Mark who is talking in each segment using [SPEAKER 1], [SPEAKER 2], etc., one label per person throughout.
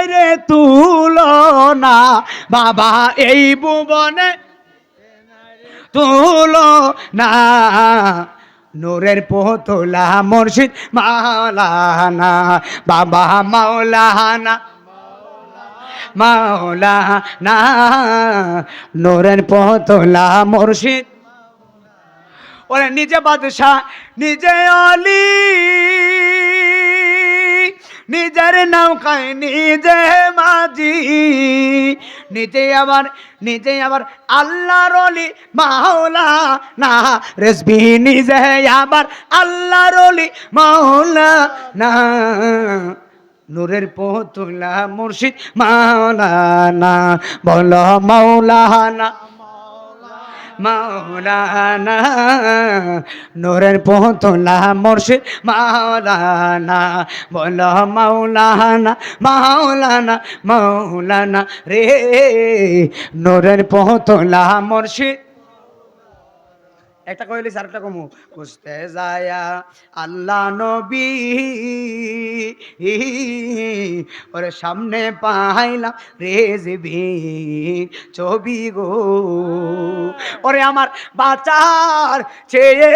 [SPEAKER 1] নাই রে তুলনা বাবা, এই ভুবনে তুলো না। নূরের পোতলা, মুর্শিদ মাওলানা। বাবা, মাওলানা মাওলানা। নূরের পোতলা, মুর্শিদ। ওরে, নিজে বাদশাহ, নিজে অলি নিজের নৌকায় নিজে মাঝি। নিজে আবার নিজে আবার আল্লাহর অলি মাওলা না রেসবি নিজে আবার আল্লাহর অলি মাওলা না নূরের পোতুলা মুর্শিদ মাওলানা। বলো মাওলানা। মাওলানা। নূরের পোতলা মুর্শিদ মাওলানা। বলো মাওলানা মাওলানা মাওলানা রে। নূরের পোতলা মুর্শিদ। একটা কইলি, আরেকটা কমু। খুঁজতে যায়া আল্লাহ নবী। ওরে সামনে পাইলাম রেজবি ছবি গো। ওরে আমার বাচার চেয়ে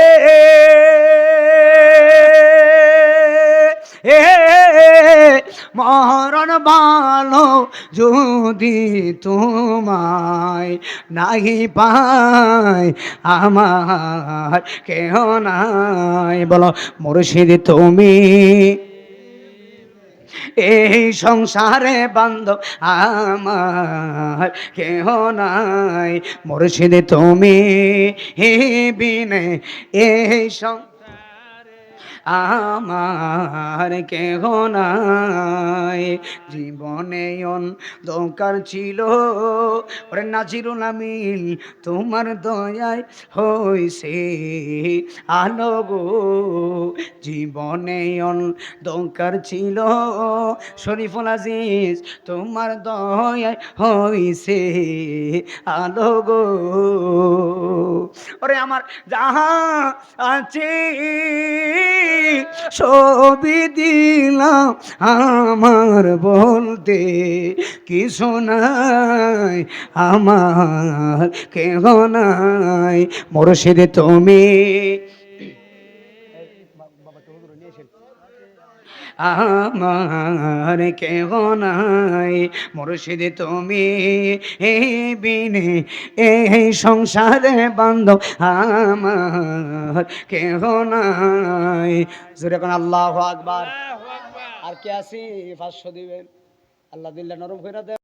[SPEAKER 1] মরণ ভালো যদি তোমায় নাহি পাই, আমার কেহ নাই। বলো, মুর্শিদ তুমি এই সংসারে বান্ধব আমার কেহ নাই। মুর্শিদ তুমি হে বিনে এই সংসারে আমার কেহ নাই। জীবনে দরকার ছিল। ওরে নাজিরুল আমিন, তোমার দয়ায় হইছে আলো গো। জীবনে দরকার ছিল। শরীফুল আজিজ, তোমার দয়ায় হইছে আলো গো। ওরে আমার যাহা আছে ছবি দিলাম আমার বলতে কি শোনাই আমার কেহ নাই। মুর্শিদ তুমি আমার কেহ নাই। মুর্শিদ, তুমি এই বিনে এই সংসারে বান্ধব আমার কেহ নাই। জোরে কোন আল্লাহ আকবার। আর কে আছি? পাঁচশো দিবেন। আল্লাহ দিল্লা নরম করে দেয়।